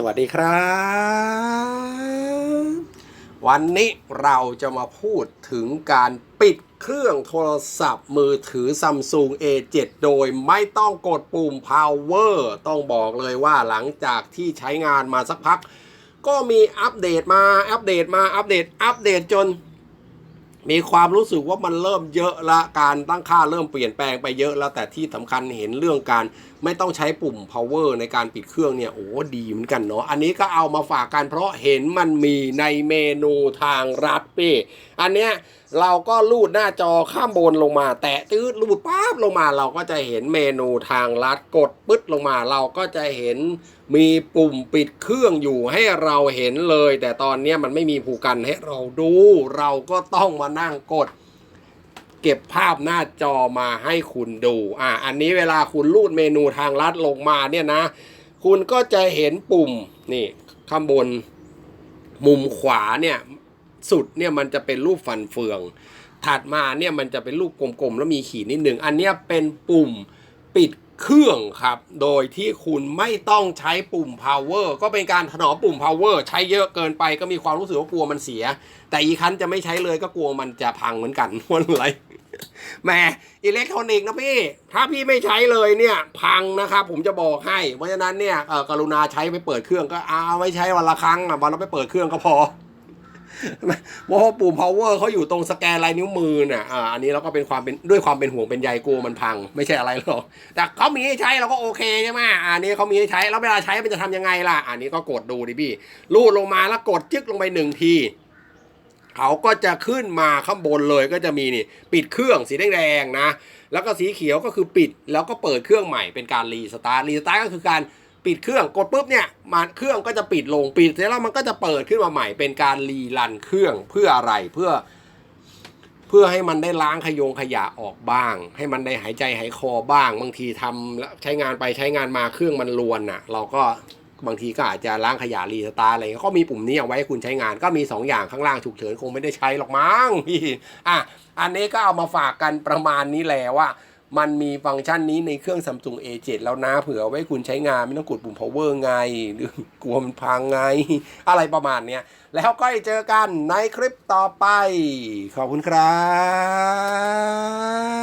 สวัสดีครับ วันนี้เราจะมาพูดถึงการปิดเครื่องโทรศัพท์มือถือ Samsung A7 โดยไม่ต้องกดปุ่ม power ต้องบอกเลยว่าหลังจากที่ใช้งานมาสักพัก ก็มีอัปเดตมาอัปเดตมาอัปเดตอัปเดตจน มีความรู้สึกว่ามันเริ่มเยอะละการตั้งค่าเริ่มเปลี่ยนแปลงไปเยอะแล้วแต่ที่สำคัญเห็นเรื่องการไม่ต้องใช้ปุ่ม power ในการปิดเครื่องเนี่ย โอ้ดีเหมือนกันเนาะอันนี้ก็เอามาฝากกันเพราะเห็นมันมีในเมนูทางรัฐพี่อันเนี้ยเราก็ลูดหน้าจอข้ามบนลงมา แตะตื้อลูดปั๊บลงมา เราก็จะเห็นเมนูทางรัฐกดปึ๊ดลงมา เราก็จะเห็น มีปุ่มปิดเครื่องอยู่ให้เราเห็นเลย แต่ตอนนี้มันไม่มีผูกกันให้เราดู เราก็ต้องมานั่งกด เก็บภาพหน้าจอมาให้คุณดู อ่าอันนี้เวลาคุณรูดเมนูทางลัดลงมาเนี่ยนะ คุณก็จะเห็นปุ่มนี่ข้างบน มุมขวาเนี่ยสุดเนี่ยมันจะเป็นรูปฟันเฟือง ถัดมาเนี่ยมันจะเป็นรูปกลมๆแล้วมีขีดนิดหนึ่งอันนี้เป็นปุ่มปิด เครื่องครับ โดยที่คุณไม่ต้องใช้ปุ่ม power ก็เป็นการถนอมปุ่ม power ใช้เยอะเกินไปก็มีความรู้สึกว่ากลัวมันเสีย แต่อีคันจะไม่ใช้เลยก็กลัวมันจะพังเหมือนกันวันไรแหมอิเล็กทรอนิกส์นะพี่ ถ้าพี่ไม่ใช้เลยเนี่ย พังนะครับ ผมจะบอกให้ เพราะฉะนั้นเนี่ยเออกรุณาใช้ไปเปิดเครื่องก็เอาไว้ใช้วันละครั้งอะวันละไปเปิดเครื่องก็พอ เพราะว่าปุ่ม power เขาอยู่ตรงสแกนลายนิ้วมือน่ะอ่าอันนี้เราก็เป็นความเป็นด้วยความเป็นห่วงเป็นใยกลัวมันพัง ไม่ใช่อะไรหรอกแต่เขามีให้ใช้เราก็โอเคใช่ไหมอันนี้เขามีให้ใช้แล้วเวลาใช้มันจะทำยังไงล่ะ อันนี้ก็กดดูดิพี่ลูดลงมาแล้วกดจึ๊กลงไปหนึ่งทีเขาก็จะขึ้นมาข้างบนเลยก็จะมีนี่ปิดเครื่องสีแดงๆนะ แล้วก็สีเขียวก็คือปิดแล้วก็เปิดเครื่องใหม่เป็นการรีสตาร์ทรีสตาร์ทก็คือการ ปิดเครื่องกดปุ๊บเนี่ยมันเครื่องก็จะปิดลงปิดเสร็จแล้วมันก็จะเปิดขึ้นมาใหม่เป็นการรีรันเครื่องเพื่ออะไรเพื่อ เพื่อให้มันได้ล้างขยงขยะออกบ้าง ให้มันได้หายใจหายคอบ้าง บางทีทำแล้วใช้งานไปใช้งานมาเครื่องมันรวนน่ะ เราก็บางทีก็อาจจะล้างขยะรีสตาร์อะไรเงี้ยก็มีปุ่มนี้เอาไว้ให้คุณใช้งานก็มี 2 อย่างข้างล่างฉุกเฉินคงไม่ได้ใช้หรอกมั้งอะอันนี้ก็เอามาฝากกันประมาณนี้แหละว่า มันมีฟังก์ชันนี้ในเครื่อง Samsung A7 แล้วนะเผื่อไว้คุณใช้งานไม่ต้องกดปุ่ม power ไง หรือกลัวมันพังไง อะไรประมาณเนี้ย แล้วก็เจอกันในคลิปต่อไป ขอบคุณครับ